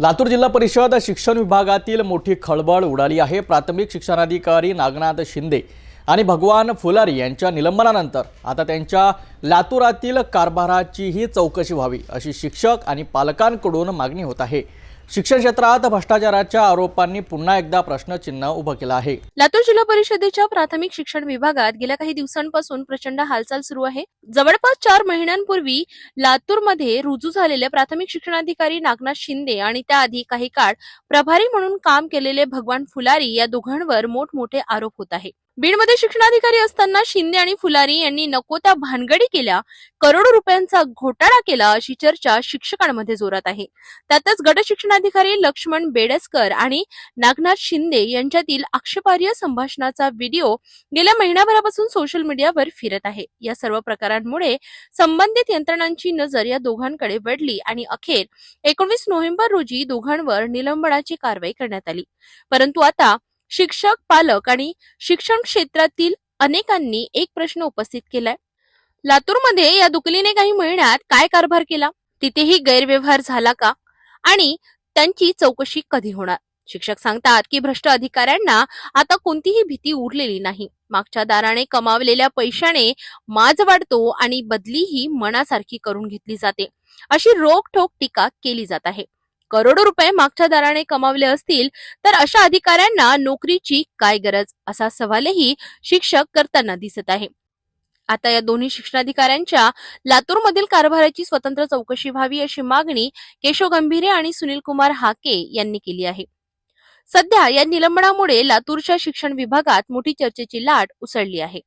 लातूर जिल्हा परिषद शिक्षण विभागातील मोठी खळबळ उडाली आहे. प्राथमिक शिक्षणाधिकारी नागनाथ शिंदे आणि भगवान फुलारी यांच्या निलंबनानंतर आता त्यांच्या लातूरातील कारभाराचीही चौकशी व्हावी अशी शिक्षक आणि पालकांकडून मागणी होत आहे. शिक्षण क्षेत्रात भ्रष्टाचाराच्या आरोपांनी पुन्हा एकदा प्रश्नचिन्ह उभं केलं आहे. लातूर जिल्हा परिषदेच्या प्राथमिक शिक्षण विभागात गेल्या काही दिवसांपासून प्रचंड हालचाल सुरू आहे. जवळपास चार महिन्यांपूर्वी लातूरमध्ये रुजू झालेले प्राथमिक शिक्षणाधिकारी नागनाथ शिंदे आणि त्याआधी काही काळ प्रभारी म्हणून काम केलेले भगवान फुलारी या दोघांवर मोठमोठे आरोप होत आहे. बीडमध्ये शिक्षणाधिकारी असताना शिंदे आणि फुलारी यांनी नको त्या भानगडी केल्या करोडो रुपयांचा घोटाळा केला अशी चर्चा शिक्षकांमध्ये जोरात आहे. त्यातच गट शिक्षणाधिकारी लक्ष्मण बेडसकर आणि नागनाथ शिंदे यांच्यातील आक्षेपार्ह संभाषणाचा व्हिडिओ गेल्या महिनाभरापासून सोशल मीडियावर फिरत आहे. या सर्व प्रकारांमुळे संबंधित यंत्रणांची नजर या दोघांकडे वळली आणि अखेर एकोणीस नोव्हेंबर रोजी दोघांवर निलंबनाची कारवाई करण्यात आली. परंतु आता शिक्षक पालक आणि शिक्षण क्षेत्रातील अनेकांनी एक प्रश्न उपस्थित केलाय. लातूरमध्ये या दुकलीने काही महिन्यात काय कारभार केला? तिथेही गैरव्यवहार झाला का? आणि त्यांची चौकशी कधी होणार? शिक्षक सांगतात की भ्रष्ट अधिकाऱ्यांना आता कोणतीही भीती उरलेली नाही. मागच्या दाराने कमावलेल्या पैशाने माज वाढतो आणि बदली ही मनासारखी करून घेतली जाते. अशी रोखठोक टीका केली जात आहे. करोडो रुपये मागच्या दाराने कमावले असतील तर अशा अधिकाऱ्यांना नोकरीची काय गरज? असा सवालही शिक्षक करताना दिसत आहे. आता या दोन्ही शिक्षणाधिकाऱ्यांच्या लातूरमधील कारभाराची स्वतंत्र चौकशी व्हावी अशी मागणी केशव गंभीरे आणि सुनील कुमार हाके यांनी केली आहे. सध्या या निलंबनामुळे लातूरच्या शिक्षण विभागात मोठी चर्चेची लाट उसळली आहे.